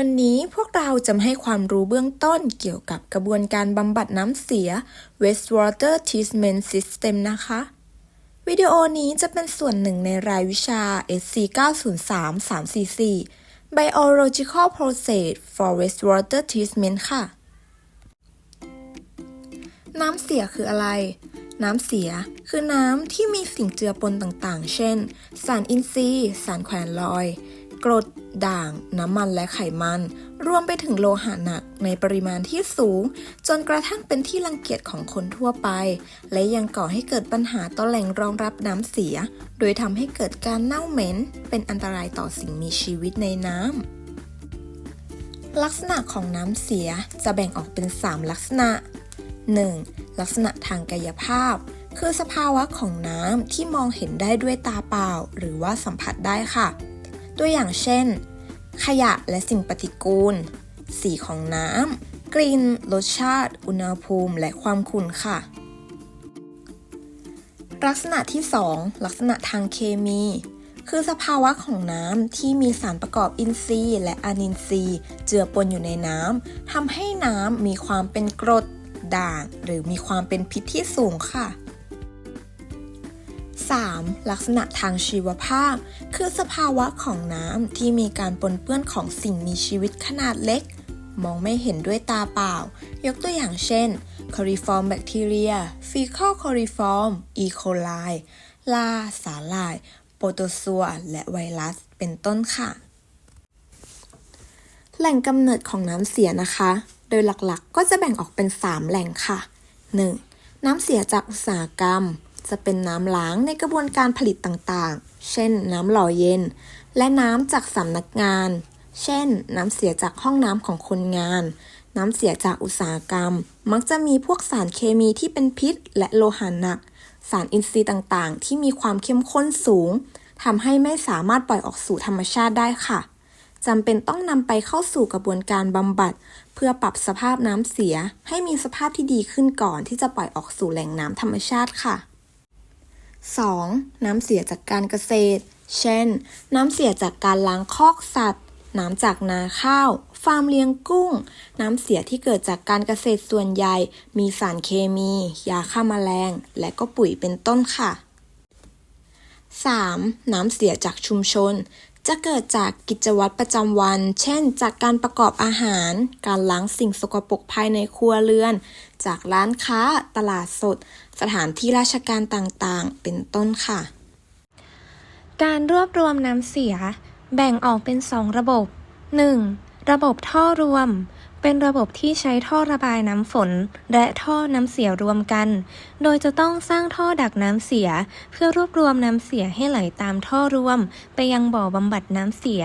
วันนี้พวกเราจะมาให้ความรู้เบื้องต้นเกี่ยวกับกระบวนการบำบัดน้ำเสีย wastewater treatment system นะคะ วิดีโอนี้จะเป็นส่วนหนึ่งในรายวิชา SC 903 344 Biological Process for Wastewater Treatment ค่ะ น้ำเสียคืออะไร น้ำเสียคือน้ำที่มีสิ่งเจือปนต่างๆ เช่น สารอินทรีย์ สารแขวนลอย กรด ด่าง น้ำมันและไขมัน รวมไปถึงโลหะหนักในปริมาณที่สูง จนกระทั่งเป็นที่รังเกียจของคนทั่วไป และยังก่อให้เกิดปัญหาต่อแหล่งรองรับน้ำเสีย โดยทำให้เกิดการเน่าเหม็น เป็นอันตรายต่อสิ่งมีชีวิตในน้ำ ลักษณะของน้ำเสียจะแบ่งออกเป็น 3 ลักษณะ 1. ลักษณะทางกายภาพคือสภาวะของน้ำที่มองเห็นได้ด้วยตาเปล่า หรือว่าสัมผัสได้ค่ะ ตัวอย่างเช่น ขยะและสิ่งปฏิกูล สีของน้ำ กลิ่น รสชาติ อุณหภูมิ และความขุ่นค่ะ ลักษณะที่ 2 ลักษณะทางเคมี คือสภาวะของน้ำที่มีสารประกอบอินทรีย์ และอนินทรีย์ เจือปนอยู่ในน้ำทำให้น้ำมีความเป็นกรดด่าง หรือมีความเป็นพิษที่สูงค่ะ 3. ลักษณะทางชีวภาพ คือสภาวะของน้ำที่มีการปนเปื้อนของสิ่งมีชีวิตขนาดเล็ก มองไม่เห็นด้วยตาเปล่า ยกตัวอย่างเช่น coliform bacteria fecal coliform E. coli ลลา สาหร่าย โปรโตซัว และไวรัส เป็นต้นค่ะ แหล่งกำเนิดของน้ำเสียนะคะ โดยหลักๆก็จะแบ่งออกเป็น 3 แหล่งค่ะ 1. น้ำเสียจากอุตสาหกรรม จะเป็นน้ำล้างในกระบวนการผลิตต่างๆ เช่น น้ำหล่อเย็น และน้ำจากสำนักงาน เช่น น้ำเสียจากห้องน้ำของคนงาน น้ำเสียจากอุตสาหกรรม มักจะมีพวกสารเคมีที่เป็นพิษ และโลหะหนัก สารอินทรีย์ต่างๆ ที่มีความเข้มข้นสูงทำให้ไม่สามารถปล่อยออกสู่ธรรมชาติได้ค่ะจำเป็นต้องนำไปเข้าสู่กระบวนการบำบัด เพื่อปรับสภาพน้ำเสียให้มีสภาพที่ดีขึ้นก่อนที่จะปล่อยออกสู่แหล่งน้ำธรรมชาติค่ะ 2. น้ำเสียจากการเกษตร เช่น น้ำเสียจากการล้างคอกสัตว์ น้ำจากนาข้าว ฟาร์มเลี้ยงกุ้ง น้ำเสียที่เกิดจากการเกษตรส่วนใหญ่ มีสารเคมี ยาฆ่าแมลง และก็ปุ๋ยเป็นต้นค่ะ 3. น้ำเสียจากชุมชน จะเกิดจากกิจวัตรประจำวัน เช่น จากการประกอบอาหาร การล้างสิ่งสกปรกภายในครัวเรือน จากร้านค้า ตลาดสด สถานที่ราชการต่างๆ เป็นต้นค่ะ การรวบรวมน้ำเสีย แบ่งออกเป็น2ระบบ 1. ระบบท่อรวม เป็นระบบที่ใช้ท่อระบายน้ำฝน และท่อน้ำเสียรวมกัน โดยจะต้องสร้างท่อดักน้ำเสีย เพื่อรวบรวมน้ำเสียให้ไหลตามท่อรวม ไปยังบ่อบำบัดน้ำเสีย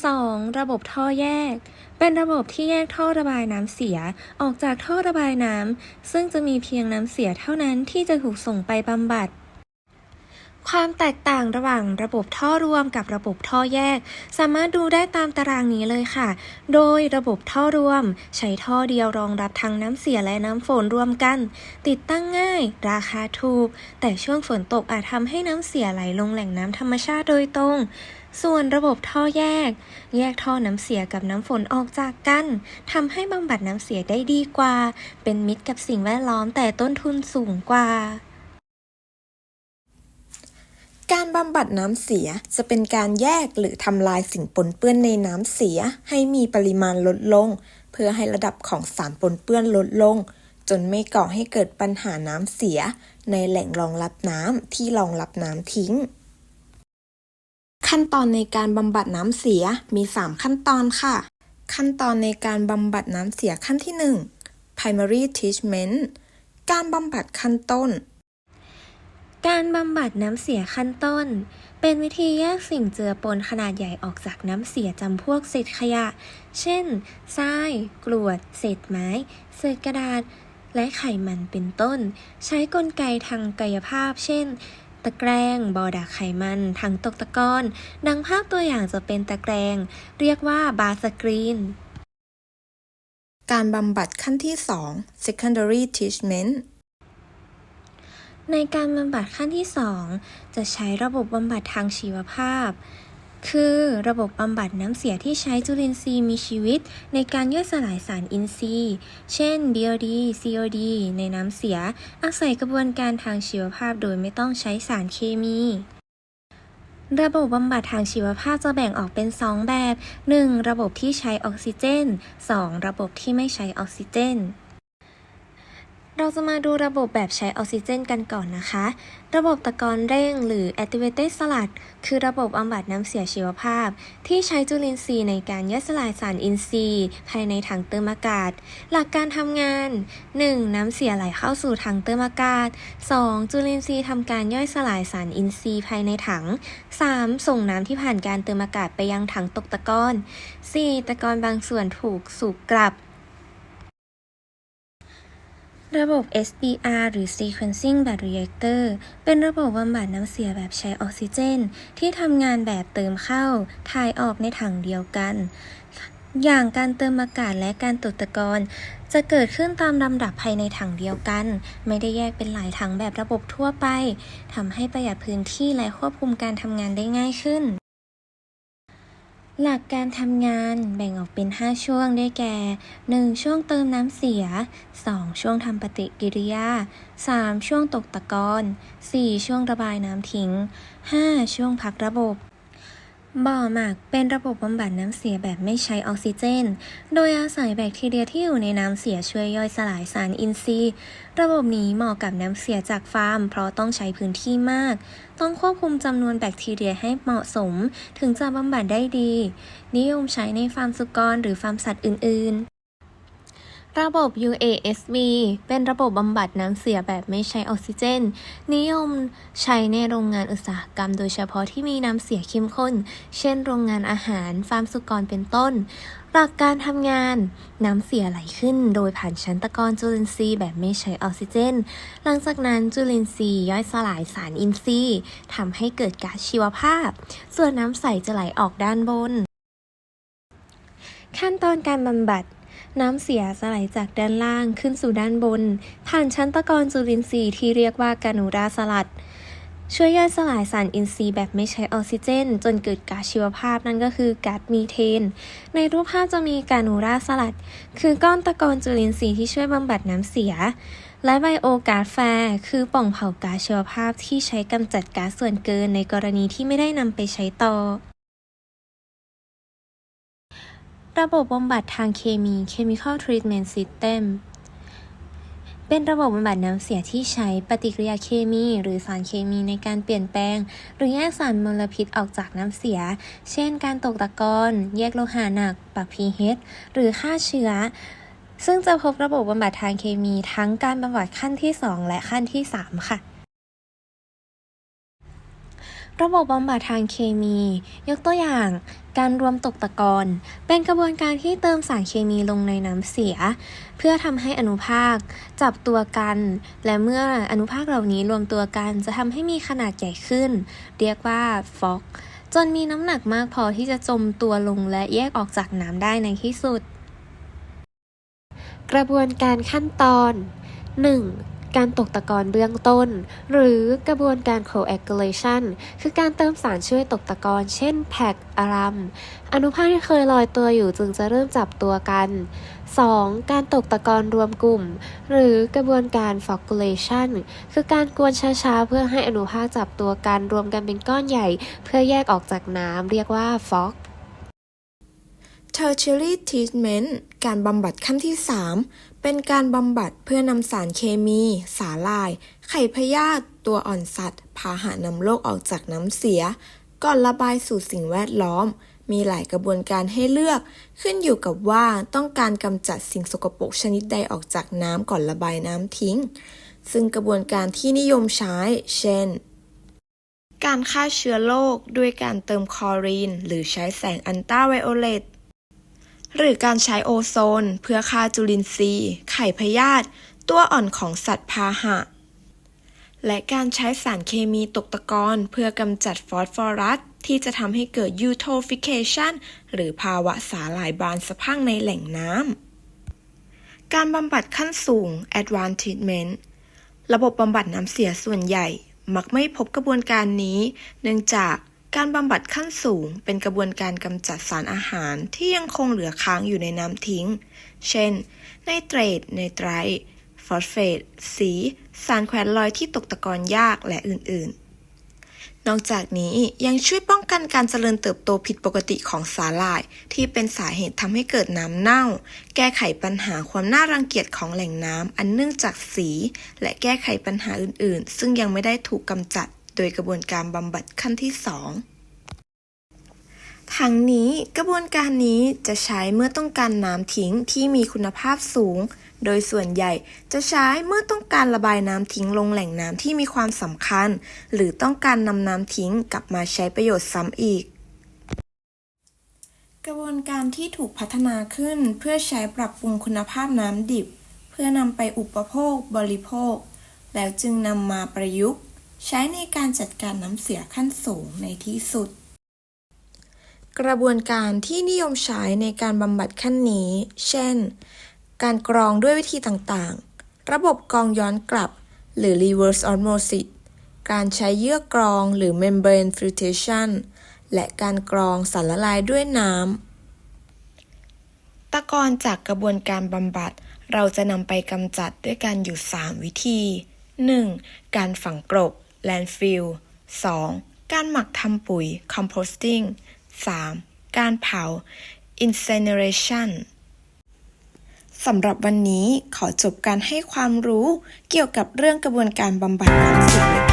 2. ระบบท่อแยก เป็นระบบที่แยกท่อระบายน้ำเสียออกจากท่อระบายน้ำซึ่งจะมีเพียงน้ำเสียเท่านั้นที่จะถูกส่งไปบำบัด ความแตกต่างระหว่างระบบท่อรวมกับระบบท่อแยก สามารถดูได้ตามตารางนี้เลยค่ะ โดยระบบท่อรวม ใช้ท่อเดียวรองรับทั้งน้ำเสียและน้ำฝนรวมกัน ติดตั้งง่าย ราคาถูก แต่ช่วงฝนตกอาจทำให้น้ำเสียไหลลงแหล่งน้ำธรรมชาติโดยตรง ส่วนระบบท่อแยก แยกท่อน้ำเสียกับน้ำฝนออกจากกันทำให้บำบัดน้ำเสียได้ดีกว่า เป็นมิตรกับสิ่งแวดล้อมแต่ต้นทุนสูงกว่าการบำบัดน้ำเสียจะเป็นการแยกหรือทำลายสิ่งปนเปื้อนในน้ำเสียให้มีปริมาณลดลง เพื่อให้ระดับของสารปนเปื้อนลดลง จนไม่ก่อให้เกิดปัญหาน้ำเสีย ในแหล่งรองรับน้ำที่รองรับน้ำทิ้ง ขั้นตอนในการบำบัดน้ำเสียมี 3 ขั้นตอนค่ะ ขั้นตอนในการบำบัดน้ำเสียขั้นที่ 1 primary treatment การบำบัดขั้นต้น การบำบัดน้ำเสียขั้นต้น เป็นวิธีแยกสิ่งเจือปนขนาดใหญ่ออกจากน้ำเสียจำพวกเศษขยะ เช่น ทราย กรวด เศษไม้ เศษกระดาษ และไขมันเป็นต้น ใช้กลไกทางกายภาพ เช่น ตะแกรงบอดักไขมัน ถังตกตะกอน ดังภาพตัวอย่างจะเป็นตะแกรง เรียกว่าบาร์สกรีน การบำบัดขั้นที่ 2 secondary treatment ในการบำบัดขั้นที่ 2 จะใช้ระบบบำบัดทางชีวภาพ คือระบบบำบัดน้ำเสียที่ใช้จุลินทรีย์มีชีวิต ในการย่อยสลายสารอินทรีย์ เช่น BOD COD ในน้ำเสีย อาศัยกระบวนการทางชีวภาพโดยไม่ต้องใช้สารเคมี ระบบบำบัดทางชีวภาพจะแบ่งออกเป็น 2 แบบ 1. ระบบที่ใช้ออกซิเจน 2. ระบบที่ไม่ใช้ออกซิเจน เราจะมาดูระบบแบบใช้ออกซิเจนกันก่อนนะคะ ระบบตะกอนเร่งหรือ activated sludge คือระบบบำบัดน้ำเสียชีวภาพ ที่ใช้จุลินทรีย์ในการย่อยสลายสารอินทรีย์ ภายในถังเติมอากาศ หลักการทำงาน 1. น้ำเสียไหลเข้าสู่ถังเติมอากาศ 2. จุลินทรีย์ทำการย่อยสลายสารอินทรีย์ภายในถัง 3. ส่งน้ำที่ผ่านการเติมอากาศไปยังถังตกตะกอน 4. ตะกอนบางส่วนถูกสูบกลับ ระบบ SBR หรือ Sequencing Bed Reactor เป็นระบบบำบัดน้ำเสียแบบใช้ออกซิเจน ที่ทำงานแบบเติมเข้า ถ่ายออกในถังเดียวกัน อย่างการเติมอากาศและการตกตะกอนจะเกิดขึ้นตามลำดับภายในถังเดียวกัน ไม่ได้แยกเป็นหลายถังแบบระบบทั่วไปทำให้ประหยัดพื้นที่และควบคุมการทำงานได้ง่ายขึ้น หลักการทำงานแบ่งออกเป็น 5 ช่วงได้แก่ 1. ช่วงเติมน้ำเสีย 2. ช่วงทำปฏิกิริยา 3. ช่วงตกตะกอน 4. ช่วงระบายน้ำทิ้ง 5. ช่วงพักระบบ บ่อหมักเป็นระบบบำบัดน้ำเสียแบบไม่ใช้ออกซิเจน โดยอาศัยแบคทีเรียที่อยู่ในน้ำเสียช่วยย่อยสลายสารอินทรีย์ ระบบนี้เหมาะกับน้ำเสียจากฟาร์ม เพราะต้องใช้พื้นที่มาก ต้องควบคุมจำนวนแบคทีเรียให้เหมาะสม ถึงจะบำบัดได้ดี นิยมใช้ในฟาร์มสุกรหรือฟาร์มสัตว์อื่น ๆ ระบบ UASB เป็นระบบบำบัดน้ำเสียแบบไม่ใช้ออกซิเจน นิยมใช้ในโรงงานอุตสาหกรรม โดยเฉพาะที่มีน้ำเสียเข้มข้น เช่น โรงงานอาหาร ฟาร์มสุกรเป็นต้น หลักการทำงาน น้ำเสียไหลขึ้น โดยผ่านชั้นตะกอนจุลินทรีย์แบบไม่ใช้ออกซิเจน หลังจากนั้นจุลินทรีย์ย่อยสลายสารอินทรีย์ทำให้เกิดก๊าซชีวภาพ ส่วนน้ำใสจะไหลออกด้านบน ขั้นตอนการบำบัด น้ำเสียจะไหลจากด้านล่างขึ้นสู่ด้านบน ผ่านชั้นตะกอนจุลินทรีย์ที่เรียกว่ากานูราสลัด ช่วยย่อยสลายสารอินทรีย์แบบไม่ใช้ออกซิเจน จนเกิดก๊าซชีวภาพนั่นก็คือก๊าซมีเทน ในรูปภาพจะมีกานูราสลัด คือก้อนตะกอนจุลินทรีย์ที่ช่วยบำบัดน้ำเสียและไบโอกาซแฟร์คือป่องเผาก๊าซชีวภาพที่ใช้กำจัดก๊าซส่วนเกินในกรณีที่ไม่ได้นำไปใช้ต่อ ระบบบำบัดทางเคมี Chemical Treatment System เป็นระบบบำบัดน้ำเสียที่ใช้ปฏิกิริยาเคมี หรือสารเคมีในการเปลี่ยนแปลง หรือแยกสารมลพิษออกจากน้ำเสีย เช่น การตกตะกอนแยกโลหะหนัก ปรับ pH หรือฆ่าเชื้อ ซึ่งจะพบระบบบำบัดทางเคมีทั้งการบำบัดขั้นที่ 2 และขั้นที่ 3 ค่ะ ระบบบำบัดทางเคมี ยกตัวอย่าง การรวมตกตะกอนเป็นกระบวนการที่เติมสารเคมีลงในน้ำเสีย เพื่อทำให้อนุภาคจับตัวกัน และเมื่ออนุภาคเหล่านี้รวมตัวกันจะทำให้มีขนาดใหญ่ขึ้น เรียกว่าฟอกจนมีน้ำหนักมากพอที่จะจมตัวลงและแยกออกจากน้ำได้ในที่สุด กระบวนการขั้นตอน 1. การตกตะกอนเบื้องต้น หรือกระบวนการ coagulation คือการเติมสารช่วยตกตะกอนเช่นแพคอารัม อนุภาคที่เคยลอยตัวอยู่จึงจะเริ่มจับตัวกัน 2. การตกตะกอนรวมกลุ่ม หรือกระบวนการ flocculation คือการกวนช้าๆ เพื่อให้อนุภาคจับตัวกันรวมกันเป็นก้อนใหญ่ เพื่อแยกออกจากน้ำเรียกว่า fog tertiary treatment การบำบัดขั้นที่ 3 เป็นการบำบัดเพื่อนำสารเคมี สาลาย ไข่พยาธิตัวอ่อนสัตว์ พาหะนำโรคออกจากน้ำเสีย ก่อนระบายสู่สิ่งแวดล้อม มีหลายกระบวนการให้เลือก ขึ้นอยู่กับว่าต้องการกำจัดสิ่งสกปรกชนิดใดออกจากน้ำก่อนระบายน้ำทิ้ง ซึ่งกระบวนการที่นิยมใช้ เช่นการฆ่าเชื้อโรคด้วยการเติมคลอรีน หรือใช้แสงอันตราไวโอเลต หรือการใช้โอโซน เพื่อฆ่าจุลินทรีย์ ไข่พยาธิตัวอ่อนของสัตว์พาหะ และการใช้สารเคมีตกตะกอนเพื่อกำจัดฟอสฟอรัสที่จะทำให้เกิดยูโทฟิเคชันหรือภาวะสาหร่ายบานสะพั่งในแหล่งน้ำ การบำบัดขั้นสูง Advanced Treatment ระบบบำบัดน้ำเสียส่วนใหญ่ มักไม่พบกระบวนการนี้ เนื่องจาก การบำบัดขั้นสูงเป็นกระบวนการกำจัดสารอาหารที่ยังคงเหลือค้างอยู่ในน้ำทิ้ง เช่น ไนเตรต ไนไตรท์ฟอสเฟต สี สารแขวนลอยที่ตกตะกอนยากและอื่น ๆ นอกจากนี้ยังช่วยป้องกันการเจริญเติบโตผิดปกติของสาหร่าย ที่เป็นสาเหตุทำให้เกิดน้ำเน่า แก้ไขปัญหาความน่ารังเกียจของแหล่งน้ำอันเนื่องจากสี และแก้ไขปัญหาอื่น ๆ ซึ่งยังไม่ได้ถูกกำจัด โดยกระบวนการบำบัดขั้นที่ 2 ทั้งนี้กระบวนการนี้จะใช้เมื่อต้องการน้ำทิ้งที่มีคุณภาพสูง โดยส่วนใหญ่จะใช้เมื่อต้องการระบายน้ำทิ้งลงแหล่งน้ำที่มีความสำคัญ หรือต้องการนำน้ำทิ้งกลับมาใช้ประโยชน์ซ้ำอีกกระบวนการที่ถูกพัฒนาขึ้นเพื่อใช้ปรับปรุงคุณภาพน้ำดิบ เพื่อนำไปอุปโภคบริโภค แล้วจึงนำมาประยุกต์ ใช้ในการจัดการน้ำเสียขั้นสูงในที่สุด กระบวนการที่นิยมใช้ในการบำบัดขั้นนี้ เช่น การกรองด้วยวิธีต่างๆ ระบบกรองย้อนกลับ หรือ reverse osmosis การใช้เยื่อกรองหรือ membrane filtration และการกรองสารละลายด้วยน้ำ ตะกอนจากกระบวนการบำบัด เราจะนำไปกำจัดด้วยการอยู่3วิธี 1. การฝังกลบ แลนด์ฟิล 2. การหมักทำปุ๋ย composting 3. การเผา incineration สำหรับวันนี้ขอจบการให้ความรู้เกี่ยวกับเรื่องกระบวนการบำบัดน้ำเสีย